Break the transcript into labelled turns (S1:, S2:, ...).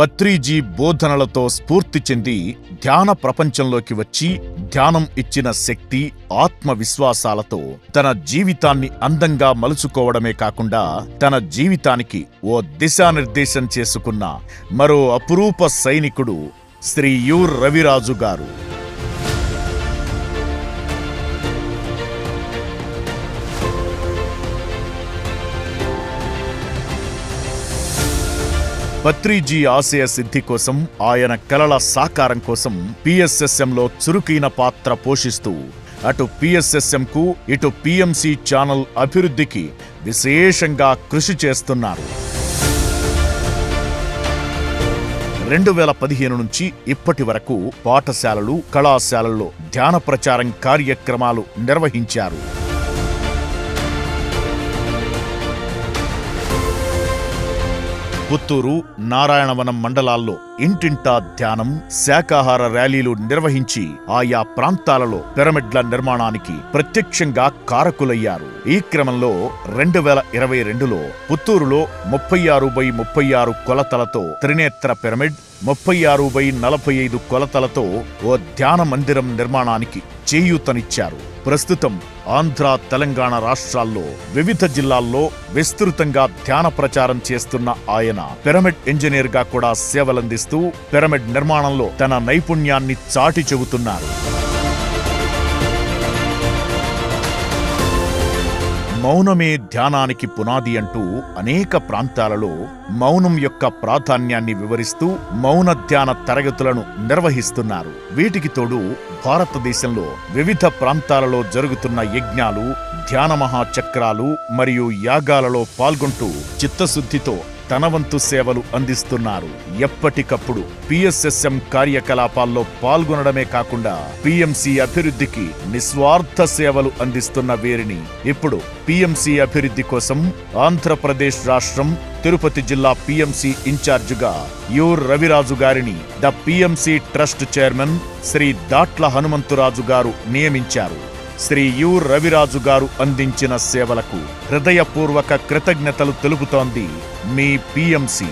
S1: పత్రిజీ బోధనలతో స్ఫూర్తి చెంది ధ్యాన ప్రపంచంలోకి వచ్చి ధ్యానం ఇచ్చిన శక్తి ఆత్మవిశ్వాసాలతో తన జీవితాన్ని అందంగా మలుచుకోవడమే కాకుండా తన జీవితానికి ఓ దిశానిర్దేశం చేసుకున్న మరో అపురూప సైనికుడు శ్రీ యు రవిరాజు గారు. పత్రిజీ ఆశయ సిద్ధి కోసం ఆయన కలల సాకారం కోసం పిఎస్ఎస్ఎంలో చురుకైన పాత్ర పోషిస్తూ అటు పిఎస్ఎస్ఎంకు ఇటు పిఎంసి ఛానల్ అభివృద్ధికి విశేషంగా కృషి చేస్తున్నారు. రెండు వేల పదిహేను నుంచి ఇప్పటి వరకు పాఠశాలలు కళాశాలల్లో ధ్యాన ప్రచారం కార్యక్రమాలు నిర్వహించారు. పుత్తూరు నారాయణవనం మండలాల్లో ఇంటింటా ధ్యానం శాకాహార ర్యాలీలు నిర్వహించి ఆయా ప్రాంతాలలో పిరమిడ్ల నిర్మాణానికి ప్రత్యక్షంగా కారకులయ్యారు. ఈ క్రమంలో రెండు వేల ఇరవై రెండులో పుత్తూరులో ముప్పై ఆరు బై ముప్పై ఆరు కొలతలతో త్రినేత్ర పిరమిడ్ ముప్పై ఆరు బై నలభై ఐదు కొలతలతో ఓ ధ్యాన మందిరం నిర్మాణానికి చేయూతనిచ్చారు. ప్రస్తుతం ఆంధ్ర తెలంగాణ రాష్ట్రాల్లో వివిధ జిల్లాల్లో విస్తృతంగా ధ్యాన ప్రచారం చేస్తున్న ఆయన పిరమిడ్ ఇంజనీర్గా కూడా సేవలందిస్తూ పిరమిడ్ నిర్మాణంలో తన నైపుణ్యాన్ని చాటి చెబుతున్నారు. మౌనమే ధ్యానానికి పునాది అంటూ అనేక ప్రాంతాలలో మౌనం యొక్క ప్రాధాన్యాన్ని వివరిస్తూ మౌన ధ్యాన తరగతులను నిర్వహిస్తున్నారు. వీటికి తోడు భారతదేశంలో వివిధ ప్రాంతాలలో జరుగుతున్న యజ్ఞాలు ధ్యాన మహాచక్రాలు మరియు యాగాలలో పాల్గొంటూ చిత్తశుద్ధితో తన వంతు సేవలు అందిస్తున్నారు. ఎప్పటికప్పుడు పిఎస్ఎస్ఎం కార్యకలాపాల్లో పాల్గొనడమే కాకుండా పిఎంసి అభివృద్ధికి నిస్వార్థ సేవలు అందిస్తున్న వీరిని ఇప్పుడు పిఎంసి అభివృద్ధి కోసం ఆంధ్రప్రదేశ్ రాష్ట్రం తిరుపతి జిల్లా పిఎంసి ఇన్ఛార్జిగా యు రవిరాజు గారిని the PMC trust chairman Shri Datla Hanumantharaju గారు నియమించారు. శ్రీ యు రవిరాజు గారు అందించిన సేవలకు హృదయపూర్వక కృతజ్ఞతలు తెలుపుతోంది మీ పిఎంసి.